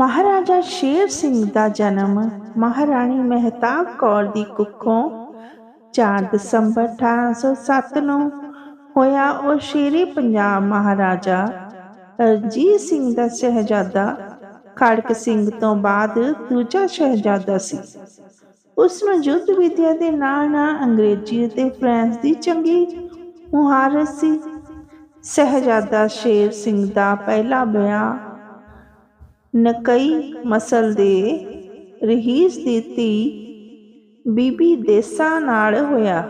ਮਹਾਰਾਜਾ ਸ਼ੇਰ ਸਿੰਘ ਦਾ ਜਨਮ ਮਹਾਰਾਣੀ ਮਹਿਤਾਬ ਕੌਰ ਦੀ ਕੁੱਖੋਂ 4 ਦਸੰਬਰ 1807 ਨੂੰ ਹੋਇਆ। ਉਹ ਸ਼ੇਰੇ ਪੰਜਾਬ ਮਹਾਰਾਜਾ ਰਣਜੀਤ ਸਿੰਘ ਦਾ ਸ਼ਹਿਜ਼ਾਦਾ ਖੜਕ ਸਿੰਘ ਤੋਂ ਬਾਅਦ ਦੂਜਾ ਸ਼ਹਿਜ਼ਾਦਾ ਸੀ। ਉਸ ਨੂੰ ਯੁੱਧ ਵਿਦਿਆ ਦੇ ਨਾਲ ਨਾਲ ਅੰਗਰੇਜ਼ੀ ਅਤੇ ਫਰਾਂਸ ਦੀ ਚੰਗੀ ਮੁਹਾਰਤ ਸੀ। ਸ਼ਹਿਜ਼ਾਦਾ ਸ਼ੇਰ ਸਿੰਘ ਦਾ ਪਹਿਲਾ ਵਿਆਹ ਨਕਈ ਮਸਲ ਦੇ ਰਹੀਸ ਦੀ ਧੀ ਬੀਬੀ ਦੇਸਾ ਨਾਲ ਹੋਇਆ।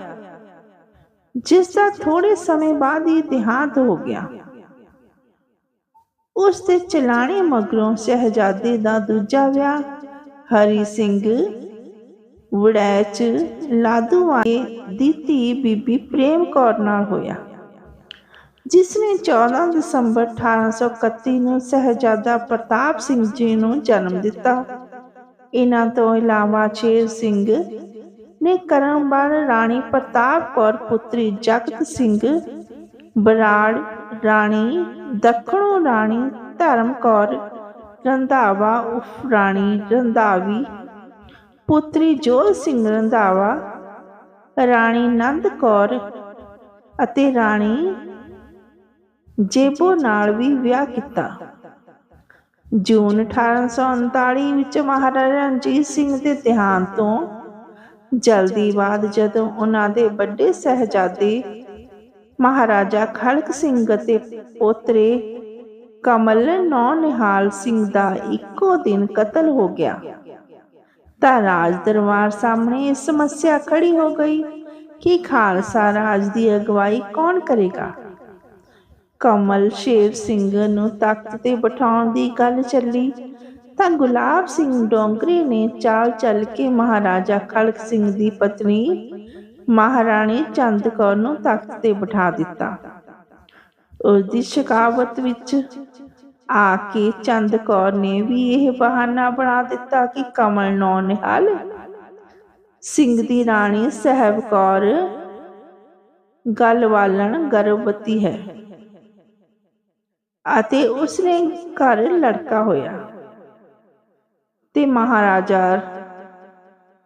ਜਿਸ ਦਾ ਥੋੜੇ ਸਮੇਂ ਬਾਅਦ ਹੀ ਦੇਹਾਂਤ ਹੋ ਗਿਆ। ਉਸ ਦੇ ਚਲਾਣੇ ਮਗਰੋਂ ਸ਼ਹਿਜ਼ਾਦੇ ਦਾ ਦੂਜਾ ਵਿਆਹ ਹਰੀ ਸਿੰਘ ਵੜੈਚ ਲਾਦੂਵਾਏ ਦੀ ਧੀ ਬੀਬੀ ਪ੍ਰੇਮ ਕੌਰ ਨਾਲ ਹੋਇਆ। ਜਿਸ ਨੇ 14 ਦਸੰਬਰ 1831 ਨੂੰ ਸਹਿਜਾਦਾ ਪ੍ਰਤਾਪ ਸਿੰਘ ਜੀ ਨੂੰ ਜਨਮ ਦਿੱਤਾ। ਇਹਨਾਂ ਤੋਂ ਇਲਾਵਾ ਸ਼ੇਰ ਸਿੰਘ ਨੇ ਕਰਮਵਾਰ ਰਾਣੀ ਪ੍ਰਤਾਪ ਕੌਰ, ਪੁੱਤਰੀ ਜਗਤ ਸਿੰਘ, ਬਰਾੜ ਰਾਣੀ, ਦੱਖਣੋਂ ਰਾਣੀ ਧਰਮ ਕੌਰ, ਰੰਧਾਵਾ ਉਫ ਰਾਣੀ ਰੰਧਾਵੀ, ਪੁੱਤਰੀ ਜੋਲ ਸਿੰਘ ਰੰਧਾਵਾ, ਰਾਣੀ ਨੰਦ ਕੌਰ ਅਤੇ ਰਾਣੀ ਜੇਬੋ ਨਾਲ ਵੀ ਵਿਆਹ ਕੀਤਾ। ਜੂਨ 1839 ਵਿੱਚ ਮਹਾਰਾਜਾ ਰਣਜੀਤ ਸਿੰਘ ਦੇ ਦੇਹਾਂਤ ਤੋਂ ਜਲਦੀ ਬਾਅਦ ਜਦੋਂ ਉਹਨਾਂ ਦੇ ਵੱਡੇ ਸਹਿਜਾਦੇ ਮਹਾਰਾਜਾ ਖੜਕ ਸਿੰਘ ਅਤੇ ਪੋਤਰੇ ਕਮਲ ਨੌ ਨਿਹਾਲ ਸਿੰਘ ਦਾ ਇੱਕੋ ਦਿਨ ਕਤਲ ਹੋ ਗਿਆ, ਤਾਂ ਰਾਜ ਦਰਬਾਰ ਸਾਹਮਣੇ ਇਹ ਸਮੱਸਿਆ ਖੜੀ ਹੋ ਗਈ ਕਿ ਖਾਲਸਾ ਰਾਜ ਦੀ ਅਗਵਾਈ ਕੌਣ ਕਰੇਗਾ? ਕਮਲ ਸ਼ੇਰ ਸਿੰਘ ਨੂੰ ਤਖਤ ਤੇ ਬਿਠਾਉਣ ਦੀ ਗੱਲ ਚੱਲੀ। ਤਾਂ ਗੁਲਾਬ ਸਿੰਘ ਡੋਂਗਰੇ ਨੇ ਚਾਲ ਚੱਲ ਕੇ ਮਹਾਰਾਜਾ ਖੜਕ ਸਿੰਘ ਦੀ ਪਤਨੀ ਮਹਾਰਾਣੀ ਚੰਦ ਕੌਰ ਨੂੰ ਤਖਤ ਤੇ ਬਿਠਾ ਦਿੱਤਾ। ਉਸ ਦੀ ਸ਼ਿਕਾਵਤ ਵਿੱਚ ਆ ਕੇ ਚੰਦ ਕੌਰ ਨੇ ਵੀ ਇਹ ਬਹਾਨਾ ਬਣਾ ਦਿੱਤਾ ਕਿ ਕਮਲ ਨੌ ਨਿਹਾਲ। ਸਿੰਘ ਦੀ ਰਾਣੀ ਸਹਿਬ ਕੌਰ ਗੱਲ ਵਾਲਣ ਗਰਭਵਤੀ ਹੈ। ਅਤੇ ਉਸਨੇ ਘਰ ਲੜਕਾ ਹੋਇਆ ਤੇ ਮਹਾਰਾਜਾ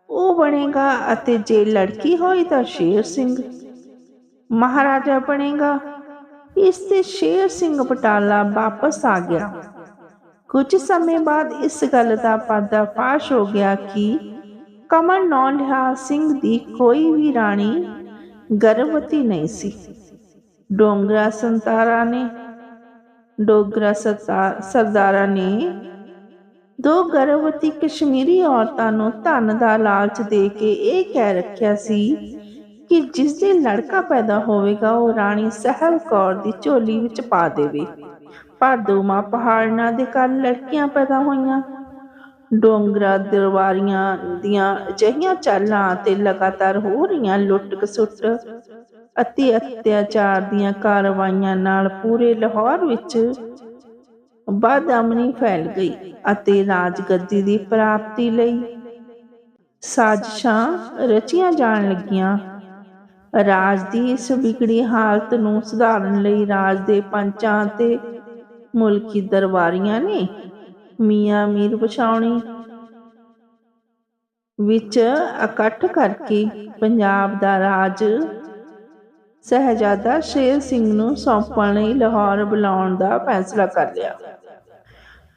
ਉਹ ਬਣੇਗਾ ਅਤੇ ਜੇ ਲੜਕੀ ਹੋਈ ਤਾਂ ਸ਼ੇਰ ਸਿੰਘ। ਮਹਾਰਾਜਾ ਬਣੇਗਾ। ਇਸ ਤੇ ਸ਼ੇਰ ਸਿੰਘ ਬਟਾਲਾ ਵਾਪਸ ਆ ਗਿਆ। ਕੁਝ ਸਮੇਂ ਬਾਅਦ ਇਸ ਗੱਲ ਦਾ ਪਰਦਾ ਫਾਸ਼ ਹੋ ਗਿਆ ਕਿ ਕਮਲ ਨੌਲਿਹਾ ਸਿੰਘ ਦੀ ਕੋਈ ਵੀ ਰਾਣੀ ਗਰਭਵਤੀ ਨਹੀਂ ਸੀ। ਡੋਂਗਰਾ ਸੰਤਾਰਾ ਨੇ ਡੋਗਰਾ ਸਰਦਾਰਾਂ ਨੇ ਦੋ ਗਰਭਵਤੀ ਕਸ਼ਮੀਰੀ ਔਰਤਾਂ ਨੂੰ ਧਨ ਦਾ ਲਾਲਚ ਦੇ ਕੇ ਇਹ ਕਹਿ ਰੱਖਿਆ ਸੀ ਕਿ ਜਿਸ ਦੇ ਲੜਕਾ ਪੈਦਾ ਹੋਵੇਗਾ, ਉਹ ਰਾਣੀ ਸਹਿਬ ਕੌਰ ਦੀ ਝੋਲੀ ਵਿੱਚ ਪਾ ਦੇਵੇ। ਪਰ ਦੋਮਾ ਪਹਾੜਾਂ ਦੇ ਕਾਰਨ ਲੜਕੀਆਂ ਪੈਦਾ ਹੋਈਆਂ। ਡੋਂਗਰਾ ਦਰਬਾਰੀਆਂ ਦੀਆਂ ਅਜਿਹੀਆਂ ਚਾਲਾਂ ਤੇ ਲਗਾਤਾਰ ਹੋ ਰਹੀਆਂ ਲੁੱਟ ਕਸੁੱਟ ਅਤੀ ਅਤਿਆਚਾਰ ਦੀਆਂ ਕਾਰਵਾਈਆਂ ਨਾਲ ਪੂਰੇ ਲਾਹੌਰ ਵਿੱਚ ਬਦਅਮਨੀ ਫੈਲ ਗਈ ਅਤੇ ਰਾਜਗੱਦੀ ਦੀ ਪ੍ਰਾਪਤੀ ਲਈ ਸਾਜ਼ਿਸ਼ਾਂ ਰਚੀਆਂ ਜਾਣ ਲੱਗੀਆਂ। ਰਾਜ ਦੀ ਇਸ ਵਿਗੜੀ ਹਾਲਤ ਨੂੰ ਸੁਧਾਰਨ ਲਈ ਰਾਜ ਦੇ ਪੰਚਾਂ ਤੇ ਮੁਲਕੀ ਦਰਬਾਰੀਆਂ ਨੇ ਮੀਆਂ ਮੀਰ ਪਛਾਉਣੀ ਵਿੱਚ ਇਕੱਠ ਕਰਕੇ ਪੰਜਾਬ ਦਾ ਰਾਜ ਸਹਿਜਾਦਾ ਸ਼ੇਰ ਸਿੰਘ ਨੂੰ ਸੌਂਪਣ ਲਈ ਲਾਹੌਰ ਬੁਲਾਉਣ ਦਾ ਫੈਸਲਾ ਕਰ ਲਿਆ।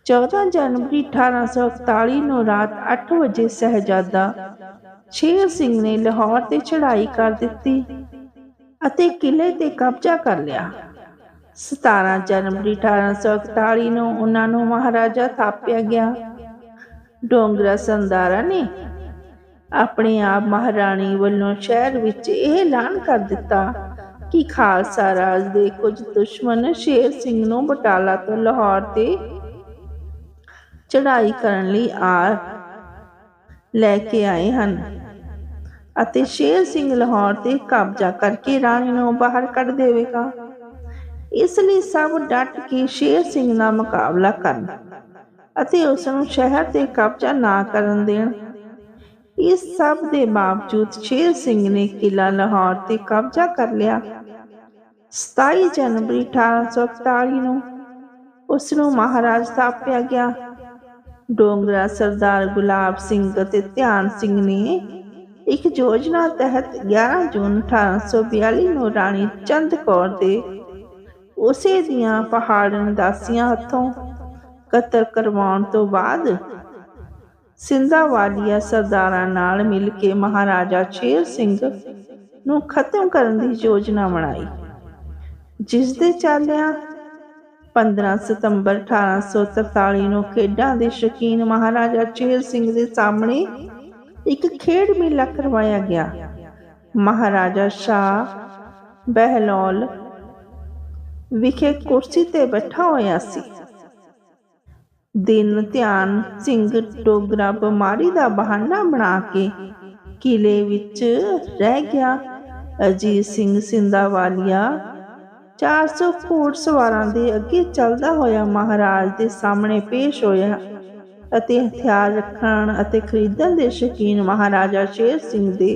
14 ਜਨਵਰੀ 1841 ਨੂੰ ਰਾਤ 8 ਵਜੇ ਸਹਿਜਾਦਾ ਸ਼ੇਰ ਸਿੰਘ ਨੇ ਲਾਹੌਰ ਤੇ ਚੜ੍ਹਾਈ ਕਰ ਦਿੱਤੀ ਅਤੇ ਕਿਲੇ ਤੇ ਕਬਜ਼ਾ ਕਰ ਲਿਆ। 17 ਜਨਵਰੀ 1841 ਨੂੰ ਉਹਨਾਂ ਨੂੰ ਮਹਾਰਾਜਾ ਥਾਪਿਆ ਗਿਆ। ਡੋਂਗਰਾ ਸੰਦਾਰਾ ਨੇ ਆਪਣੇ ਆਪ ਮਹਾਰਾਣੀ ਵੱਲੋਂ ਸ਼ਹਿਰ ਵਿੱਚ ਇਹ ਐਲਾਨ ਕਰ ਦਿੱਤਾ ਕਿ ਖਾਲਸਾ ਰਾਜ ਦੇ ਕੁਝ ਦੁਸ਼ਮਣ ਸ਼ੇਰ ਸਿੰਘ ਨੂੰ ਬਟਾਲਾ ਤੋਂ ਲਾਹੌਰ ਤੇ ਚੜ੍ਹਾਈ ਕਰਨ ਲਈ ਆ ਲੈ ਕੇ ਆਏ ਹਨ ਅਤੇ ਸ਼ੇਰ ਸਿੰਘ ਲਾਹੌਰ ਤੇ ਕਬਜ਼ਾ ਕਰਕੇ ਰਾਣੀ ਨੂੰ ਬਾਹਰ ਕੱਢ ਦੇਵੇਗਾ। ਇਸ ਲਈ ਸਭ ਡਟ ਕੇ ਸ਼ੇਰ ਸਿੰਘ ਨਾਲ ਮੁਕਾਬਲਾ ਕਰਨ ਅਤੇ ਉਸ ਨੂੰ ਸ਼ਹਿਰ ਤੇ ਕਬਜ਼ਾ ਨਾ ਕਰਨ ਦੇਣ। ਇਸ ਸਭ ਦੇ ਬਾਵਜੂਦ ਸ਼ੇਰ ਸਿੰਘ ਨੇ ਕਿਲਾ ਲਾਹੌਰ ਤੇ ਕਬਜ਼ਾ ਕਰ ਲਿਆ। 27 ਜਨਵਰੀ 1841 ਨੂੰ ਉਸ ਨੂੰ ਮਹਾਰਾਜ ਥਾਪਿਆ ਗਿਆ। ਡੋਂਗਰਾ ਸਰਦਾਰ ਗੁਲਾਬ ਸਿੰਘ ਅਤੇ ਧਿਆਨ ਸਿੰਘ ਨੇ ਇੱਕ ਯੋਜਨਾ ਤਹਿਤ 11 ਜੂਨ 1842 ਨੂੰ ਰਾਣੀ ਚੰਦ ਕੌਰ ਦੇ ਉਸੇ ਦੀਆਂ ਪਹਾੜਨ ਦਾਸੀਆਂ ਹੱਥੋਂ ਕਤਲ ਕਰਵਾਉਣ ਤੋਂ ਬਾਅਦ ਸਿੰਧਾਵਾਲੀਆ ਸਰਦਾਰਾਂ ਨਾਲ ਮਿਲ ਕੇ ਮਹਾਰਾਜਾ ਸ਼ੇਰ ਸਿੰਘ ਨੂੰ ਖਤਮ ਕਰਨ ਦੀ ਯੋਜਨਾ ਬਣਾਈ। ਜਿਸ ਦੇ ਚੱਲਦਿਆਂ 15 ਸਤੰਬਰ 1843 ਨੂੰ ਖੇਡਾਂ ਦੇ ਸ਼ੌਕੀਨ ਮਹਾਰਾਜਾ ਸ਼ੇਰ ਸਿੰਘ ਦੇ ਸਾਹਮਣੇ ਇੱਕ ਖੇਡ ਮੇਲਾ ਕਰਵਾਇਆ ਗਿਆ। ਮਹਾਰਾਜਾ ਸ਼ਾਹ ਬਹਿਲੋਲ ਵਿਖੇ ਕੁਰਸੀ ਤੇ ਬੈਠਾ ਹੋਇਆ ਸੀ। ਦਿਨ ਧਿਆਨ ਸਿੰਘ ਡੋਗਰਾ ਬਿਮਾਰੀ ਦਾ ਬਹਾਨਾ ਬਣਾ ਕੇ ਕਿਲੇ ਵਿੱਚ ਰਹਿ ਗਿਆ। ਅਜੀਤ ਸਿੰਘ ਸਿੰਧਾਵਾਲੀਆ 400 ਘੋੜ ਸਵਾਰਾਂ ਦੇ ਅੱਗੇ ਚੱਲਦਾ ਹੋਇਆ ਮਹਾਰਾਜ ਦੇ ਸਾਹਮਣੇ ਪੇਸ਼ ਹੋਇਆ ਅਤੇ ਹਥਿਆਰ ਰੱਖਣ ਅਤੇ ਖਰੀਦਣ ਦੇ ਸ਼ੌਕੀਨ ਮਹਾਰਾਜਾ ਸ਼ੇਰ ਸਿੰਘ ਦੇ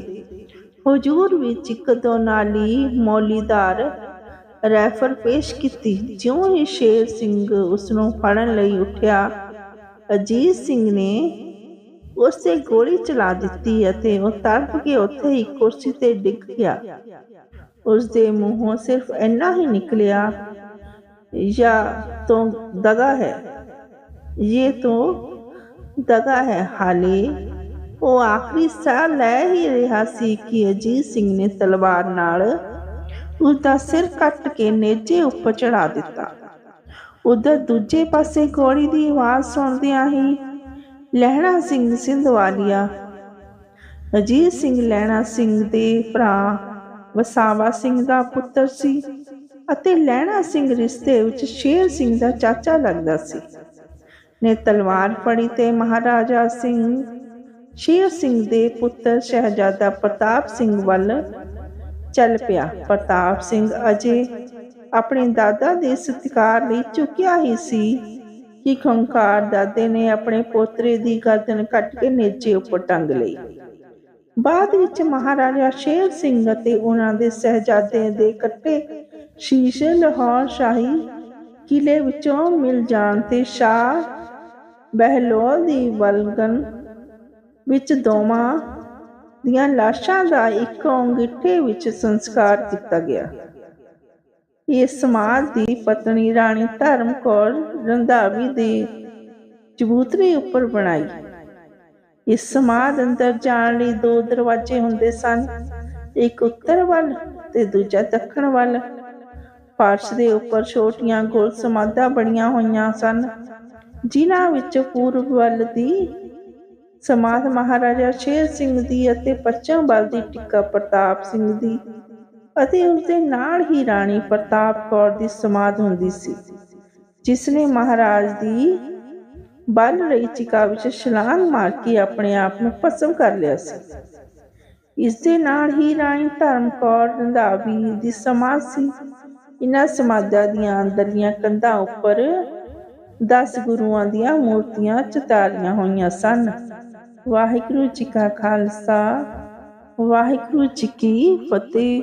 ਹਜ਼ੂਰ ਵਿੱਚ ਇੱਕ ਦੋ ਨਾਲੀ ਮੌਲੀਦਾਰ ਰੈਫਰ ਪੇਸ਼ ਕੀਤੀ। ਜਿਉਂ ਹੀ ਸ਼ੇਰ ਸਿੰਘ ਉਸ ਨੂੰ ਫੜਨ ਲਈ ਉੱਠਿਆ, ਅਜੀਤ ਸਿੰਘ ਨੇ ਉਸ ਤੇ ਗੋਲੀ ਚਲਾ ਦਿੱਤੀ ਅਤੇ ਉਹ ਤੜਪ ਕੇ ਉੱਥੇ ਹੀ ਕੁਰਸੀ ਤੇ ਡਿੱਗ ਗਿਆ। ਉਸ ਦੇ ਮੂੰਹੋਂ ਸਿਰਫ ਇੰਨਾ ਹੀ ਨਿਕਲਿਆ ਜਾਂ ਤੋਂ ਦਗਾ ਹੈ? ਇਹ ਤੋਂ ਦਗਾ ਹੈ? ਹਾਲੇ ਉਹ ਆਖਰੀ ਸਾਹ ਲੈ ਹੀ ਰਿਹਾ ਸੀ ਕਿ ਅਜੀਤ ਸਿੰਘ ਨੇ ਤਲਵਾਰ ਨਾਲ ਉਸ ਦਾ ਸਿਰ ਕੱਟ ਕੇ ਨੇਜੇ ਉੱਪਰ ਚੜਾ ਦਿੱਤਾ। ਉਧਰ ਦੂਜੇ ਪਾਸੇ ਗੋਲੀ ਦੀ ਆਵਾਜ਼ ਸੁਣਦਿਆਂ ਹੀ ਲਹਿਣਾ ਸਿੰਘ ਸਿੰਧਵਾਲੀਆ, ਅਜੀਤ ਸਿੰਘ, ਲਹਿਣਾ ਸਿੰਘ ਦੇ ਭਰਾ ਵਸਾਵਾ ਸਿੰਘ ਦਾ ਪੁੱਤਰ ਸੀ ਅਤੇ ਲਹਿਣਾ ਸਿੰਘ ਰਿਸ਼ਤੇ ਵਿੱਚ ਸ਼ੇਰ ਸਿੰਘ ਦਾ ਚਾਚਾ ਲੱਗਦਾ ਸੀ। ਨੇ ਤਲਵਾਰ ਫੜੀ ਤੇ ਮਹਾਰਾਜਾ ਸਿੰਘ, ਸ਼ੇਰ ਸਿੰਘ ਦੇ ਪੁੱਤਰ ਸ਼ਹਿਜ਼ਾਦਾ ਪ੍ਰਤਾਪ ਸਿੰਘ ਵੱਲ ਚੱਲ ਪਿਆ। ਪ੍ਰਤਾਪ ਸਿੰਘ ਅਜੇ ਆਪਣੇ ਦਾਦਾ ਦੇ ਸਤਿਕਾਰ ਲਈ ਚੁੱਕਿਆ ਹੀ ਸੀ ਕਿ ਖੰਕਾਰ ਦਾਦੇ ਨੇ ਆਪਣੇ ਪੋਤਰੇ ਦੀ ਗਰਦਨ ਕੱਟ ਕੇ ਨੇਜੇ ਉੱਪਰ ਟੰਗ ਲਈ। ਬਾਅਦ ਵਿੱਚ ਮਹਾਰਾਜਾ ਸ਼ੇਰ ਸਿੰਘ ਅਤੇ ਉਹਨਾਂ ਦੇ ਸਹਜਾਦੇ ਦੇ ਕੱਟੇ ਸ਼ੀਸ਼ੇ ਲਾਹੌਰ ਸ਼ਾਹੀ ਕਿਲੇ ਵਿੱਚੋਂ ਮਿਲ ਜਾਣ ਤੇ ਸ਼ਾਹ ਬਹਿਲੋਲ ਦੀ ਵਲਗਨ ਵਿੱਚ ਦੋਵਾਂ ਦੀਆਂ ਲਾਸ਼ਾਂ ਦਾ ਇੱਕ ਅੰਗੀਠੇ ਵਿੱਚ ਸੰਸਕਾਰ ਕੀਤਾ ਗਿਆ। ਇਹ ਸਮਾਜ ਦੀ ਪਤਨੀ ਰਾਣੀ ਧਰਮ ਕੌਰ ਰੰਧਾਵੀ ਦੀ ਚਬੂਤਰੇ ਉੱਪਰ ਬਣਾਈ। ਇਸ ਸਮਾਧ ਅੰਦਰ ਜਾਣ ਲਈ ਦੋ ਦਰਵਾਜ਼ੇ ਹੁੰਦੇ ਸਨ, ਇੱਕ ਉੱਤਰ ਵੱਲ ਤੇ ਦੂਜਾ ਦੱਖਣ ਵੱਲ। ਫਰਸ਼ ਦੇ ਉੱਪਰ ਛੋਟੀਆਂ ਗੋਲ ਸਮਾਧਾਂ ਬਣੀਆਂ ਹੋਈਆਂ ਸਨ, ਜਿਨ੍ਹਾਂ ਵਿੱਚ ਪੂਰਬ ਵੱਲ ਦੀ ਸਮਾਧ ਮਹਾਰਾਜਾ ਸ਼ੇਰ ਸਿੰਘ ਦੀ ਅਤੇ ਪੱਛਮ ਵੱਲ ਦੀ ਟਿੱਕਾ ਪ੍ਰਤਾਪ ਸਿੰਘ ਦੀ ਅਤੇ ਉਸ ਦੇ ਨਾਲ ਹੀ ਰਾਣੀ ਪ੍ਰਤਾਪ ਕੌਰ ਦੀ ਸਮਾਧ ਹੁੰਦੀ ਸੀ, ਜਿਸ ਨੇ ਮਹਾਰਾਜ ਦੀ ਬਲ ਰਹੀ ਚਿਕਾ ਵਿੱਚ ਛਲਾਂਗ ਮਾਰ ਕੇ ਆਪਣੇ ਆਪ ਨੂੰ ਭਸਮ ਕਰ ਲਿਆ ਸੀ। ਇਸ ਦੇ ਨਾਲ ਹੀ ਰਾਣੀ ਧਰਮ ਰੰਧਾਵੀ ਦੀ ਸਮਾਧ ਸੀ। ਇਹਨਾਂ ਸਮਾਧਾਂ ਦੀਆਂ ਅੰਦਰਲੀਆਂ ਕੰਧਾਂ ਉੱਪਰ 10 ਗੁਰੂਆਂ ਦੀਆਂ ਮੂਰਤੀਆਂ ਚਿਤਾਰੀਆਂ ਹੋਈਆਂ ਸਨ। ਵਾਹਿਗੁਰੂ ਜੀ ਕਾ ਖਾਲਸਾ, ਵਾਹਿਗੁਰੂ ਜੀ ਕੀ ਫਤਿਹ।